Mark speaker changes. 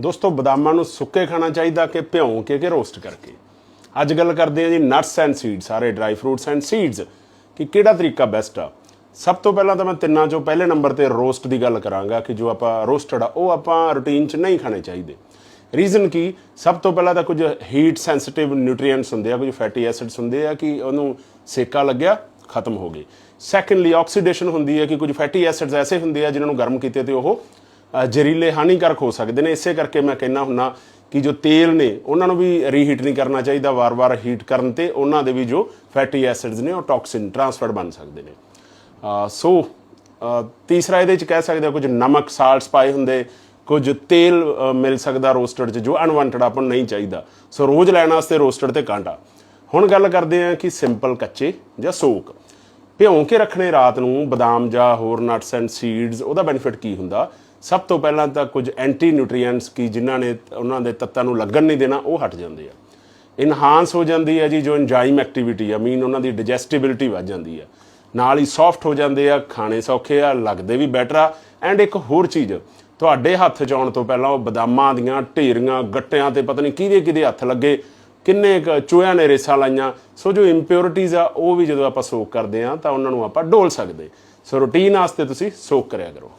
Speaker 1: ਦੋਸਤੋ, ਬਦਾਮਾਂ ਨੂੰ ਸੁੱਕੇ ਖਾਣਾ ਚਾਹੀਦਾ ਕਿ ਭਿਉਂ ਕੇ ਕਿ ਰੋਸਟ ਕਰਕੇ? ਅੱਜ ਗੱਲ ਕਰਦੇ ਹਾਂ ਜੀ ਨਟਸ ਐਂਡ ਸੀਡਸ ਸਾਰੇ ਡਰਾਈ ਫਰੂਟਸ ਐਂਡ ਸੀਡਸ ਕਿ ਕਿਹੜਾ ਤਰੀਕਾ ਬੈਸਟ ਆ? ਸਭ ਤੋਂ ਪਹਿਲਾਂ ਤਾਂ ਮੈਂ ਤਿੰਨਾਂ ਚੋਂ ਪਹਿਲੇ ਨੰਬਰ ਤੇ ਰੋਸਟ ਦੀ ਗੱਲ ਕਰਾਂਗਾ ਕਿ ਜੋ ਆਪਾਂ ਰੋਸਟਡ ਆ, ਉਹ ਆਪਾਂ ਰੂਟੀਨ 'ਚ ਨਹੀਂ ਖਾਣੇ ਚਾਹੀਦੇ। ਰੀਜ਼ਨ ਕੀ? ਸਭ ਤੋਂ ਪਹਿਲਾਂ ਤਾਂ ਕੁਝ ਹੀਟ ਸੈਂਸਿਟਿਵ ਨਿਊਟ੍ਰੀਐਂਟਸ ਹੁੰਦੇ ਆ, ਕੁਝ ਫੈਟੀ ਐਸਿਡਸ ਹੁੰਦੇ ਆ ਕਿ ਉਹਨੂੰ ਸੇਕਾ ਲੱਗਿਆ, ਖਤਮ ਹੋ ਗਏ। ਸੈਕੰਡਲੀ ਆਕਸੀਡੇਸ਼ਨ ਹੁੰਦੀ ਹੈ ਕਿ ਕੁਝ ਫੈਟੀ ਐਸਿਡਸ ਐਸੇ ਹੁੰਦੇ ਆ ਜਿਨ੍ਹਾਂ ਨੂੰ ਗਰਮ ਕੀਤੇ ਤੇ ਉਹ ਜ਼ਹਿਰੀਲੇ ਹਾਨੀਕਾਰਕ ਹੋ ਸਕਦੇ ਨੇ। ਇਸੇ ਕਰਕੇ ਮੈਂ ਕਹਿੰਦਾ ਹੁੰਨਾ ਕਿ ਜੋ ਤੇਲ ਨੇ, ਉਹਨਾਂ ਨੂੰ ਵੀ ਰੀਹੀਟ ਨਹੀਂ ਕਰਨਾ ਚਾਹੀਦਾ। ਵਾਰ-ਵਾਰ ਹੀਟ ਕਰਨ ਤੇ ਉਹਨਾਂ ਦੇ ਵੀ ਜੋ ਫੈਟੀ ਐਸਿਡਸ ਨੇ, ਉਹ ਟੌਕਸਿਨ ਟ੍ਰਾਂਸਫਰਡ ਬਣ ਸਕਦੇ ਨੇ। ਸੋ ਤੀਸਰਾ ਇਹਦੇ ਚ ਕਹਿ ਸਕਦੇ ਆ, ਕੁਝ ਨਮਕ ਸਾਲਟਸ ਪਾਏ ਹੁੰਦੇ, ਕੁਝ ਤੇਲ ਮਿਲ ਸਕਦਾ ਰੋਸਟਡ ਚ, ਜੋ ਅਨਵਾਂਟਡ ਆਪਾਂ ਨੂੰ ਨਹੀਂ ਚਾਹੀਦਾ। ਸੋ ਰੋਜ਼ ਲੈਣ ਵਾਸਤੇ ਰੋਸਟਡ ਤੇ ਕਾਂਟਾ ਹੁਣ ਗੱਲ ਕਰਦੇ ਆ ਕਿ ਸਿੰਪਲ ਕੱਚੇ ਜਾਂ ਸੋਕ ਭਿਉਂ ਕੇ ਰੱਖਣੇ ਰਾਤ ਨੂੰ, ਬਦਾਮ ਜਾਂ ਹੋਰ ਨਟਸ ਐਂਡ ਸੀਡਸ ਉਹਦਾ ਬੈਨੀਫਿਟ ਕੀ ਹੁੰਦਾ? ਸਭ ਤੋਂ ਪਹਿਲਾਂ ਤਾਂ ਕੁਝ ਐਂਟੀ ਨਿਊਟ੍ਰੀਐਂਟਸ ਕੀ ਜਿਨ੍ਹਾਂ ਨੇ ਉਹਨਾਂ ਦੇ ਤੱਤਾਂ ਨੂੰ ਲੱਗਣ ਨਹੀਂ ਦੇਣਾ, ਉਹ ਹਟ ਜਾਂਦੇ ਆ। ਇਨਹਾਂਸ ਹੋ ਜਾਂਦੀ ਹੈ ਜੀ ਜੋ ਐਂਜ਼ਾਈਮ ਐਕਟੀਵਿਟੀ ਆ ਮੀਨ ਉਹਨਾਂ ਦੀ ਡਾਈਜੈਸਟੀਬਿਲਿਟੀ ਵੱਧ ਜਾਂਦੀ ਆ। ਨਾਲ ਹੀ ਸੌਫਟ ਹੋ ਜਾਂਦੇ ਆ, ਖਾਣੇ ਸੌਖੇ ਆ, ਲੱਗਦੇ ਵੀ ਬੈਟਰ ਆ। ਐਂਡ ਇੱਕ ਹੋਰ ਚੀਜ਼, ਤੁਹਾਡੇ ਹੱਥ 'ਚ ਆਉਣ ਤੋਂ ਪਹਿਲਾਂ ਉਹ ਬਦਾਮਾਂ ਦੀਆਂ ਢੇਰੀਆਂ, ਗੱਟਿਆਂ ਤੇ ਪਤਾ ਨਹੀਂ ਕਿਹਦੇ ਕਿਹਦੇ ਹੱਥ ਲੱਗੇ, ਕਿੰਨੇ ਕੁ ਚੂਹਿਆਂ ਨੇ ਰੇਸਾਂ ਲਾਈਆਂ। ਸੋ ਜੋ ਇੰਪਿਉਰਿਟੀਜ਼ ਆ, ਉਹ ਵੀ ਜਦੋਂ ਆਪਾਂ ਸੋਕ ਕਰਦੇ ਆ, ਤਾਂ ਉਹਨਾਂ ਨੂੰ ਆਪਾਂ ਡੋਲ ਸਕਦੇ। ਸੋ ਰੂਟੀਨ ਵਾਸਤੇ ਤੁਸੀਂ ਸੋਕ ਕਰਿਆ ਕਰੋ।